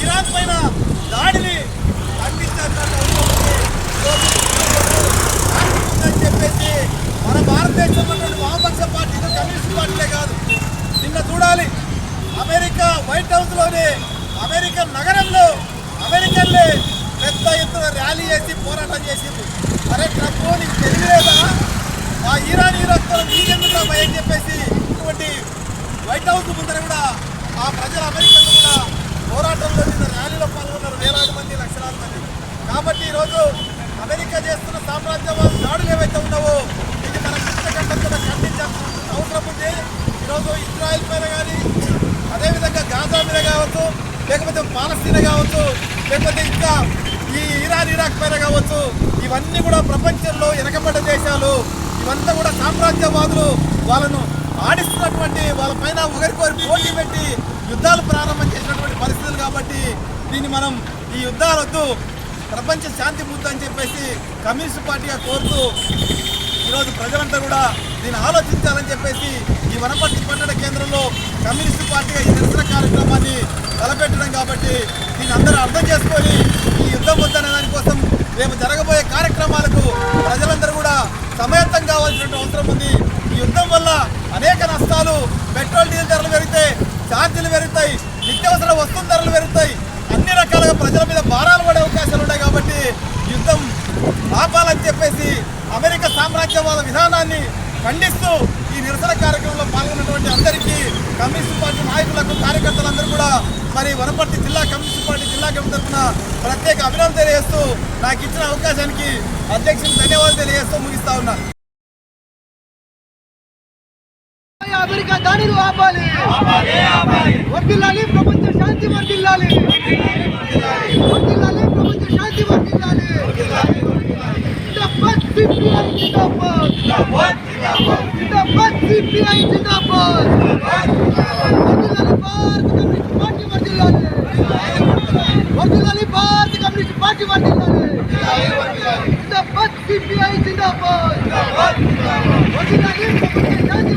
Iran పైన దాడిని చెప్పేసి మన భారతదేశంలో వామపక్ష పార్టీలు కమ్యూనిస్ట్ పార్టీలే కాదు. నిన్న చూడాలి. అమెరికా వైట్ హౌస్లోని అమెరికన్ నగరంలో అమెరికన్లే పెద్ద ఎత్తున ర్యాలీ చేసి పోరాటం చేసింది అరే ట్రంప్ ఆ ఇరాన్ ఇరాక్తో మీకెందుకు భయం చెప్పేసి ఇటువంటి వైట్ హౌస్ ముందర కూడా ఆ ప్రజల అమెరికన్లు కూడా పోరాటంలో నిన్న ర్యాలీలో పాల్గొన్నారు వేలాది మంది లక్షలాది మంది. కాబట్టి ఈరోజు అమెరికా చేస్తున్న సామ్రాజ్యవాద దాడులు ఏవైతే ఉన్నావో ఇది మన పుస్తకంలో ఖండించాల్సిన అవసరం ఉంది. ఈరోజు ఇజ్రాయెల్ పైన కానీ అదేవిధంగా గాజా మీద కావచ్చు లేకపోతే పాలస్తీనా కావచ్చు లేకపోతే ఇంకా ఈ ఇరాన్ ఇరాక్ పైన కావచ్చు ఇవన్నీ కూడా ప్రపంచంలో వెనకబడ్డ దేశాలు. ఇవంతా కూడా సామ్రాజ్యవాదులు వాళ్ళను ఆడిస్తున్నటువంటి వాళ్ళ పైన ఒకరికొకరు పోటీ పెట్టి యుద్ధాలు ప్రారంభం చేసినటువంటి పరిస్థితులు కాబట్టి దీన్ని మనం ఈ యుద్ధాలు వద్దు ప్రపంచ శాంతి ముద్దు అని చెప్పేసి కమ్యూనిస్ట్ పార్టీగా కోరుతూ ఈరోజు ప్రజలంతా కూడా దీన్ని ఆలోచించాలని చెప్పేసి ఈ వనపర్తి పట్టణ కేంద్రంలో కమ్యూనిస్ట్ పార్టీగా ఈ నిరసన కార్యక్రమాన్ని తలపెట్టడం కాబట్టి దీన్ని అందరూ అర్థం చేసుకొని ఈ యుద్ధం వద్దనే దానికోసం రేపు జరగబోయే కార్యక్రమాలకు సమయత్తం కావాల్సిన అవసరం ఉంది. ఈ యుద్ధం వల్ల అనేక నష్టాలు పెట్రోల్ డీజిల్ ధరలు పెరిగితే ఛార్జీలు పెరుగుతాయి నిత్యావసర వస్తువుల ధరలు పెరుగుతాయి. అన్ని రకాలుగా ప్రజల మీద భారాలు పడే అవకాశాలు ఉన్నాయి కాబట్టి యుద్ధం ఆపాలని చెప్పేసి అమెరికా సామ్రాజ్యవాద విధానాన్ని ఖండిస్తూ ఈ నిరసన కార్యక్రమంలో పాల్గొన్నటువంటి అందరికీ కమ్యూనిస్ట్ పార్టీ నాయకులకు కార్యకర్తలందరూ కూడా మరి వనపర్తి జిల్లా కమ్యూనిస్ట్ పార్టీ జిల్లా కమిటీ తరఫున ప్రత్యేక అభినందన తెలియజేస్తూ నాకు ఇచ్చిన అవకాశానికి అధ్యక్షులు ధన్యవాదాలు తెలియజేస్తూ ముగిస్తా ఉన్నాను అమెరికా దాడులు ఆపాలి వర్దిల్లాలి ప్రపంచ శాంతి వర్దిల్లాలి వర్దిల్లాలి ప్రపంచ శాంతి వర్దిల్లాలి జిందాబాద్ సిపిఐ జిందాబాద్ జిందాబాద్ సిపిఐ జిందాబాద్ వర్దిల్లాలి భారత కమ్యూనిస్ట్ పార్టీ వర్దిల్లాలి జిందాబాద్ సిపిఐ జిందాబాద్ వర్దిల్లాలి ప్రపంచ శాంతి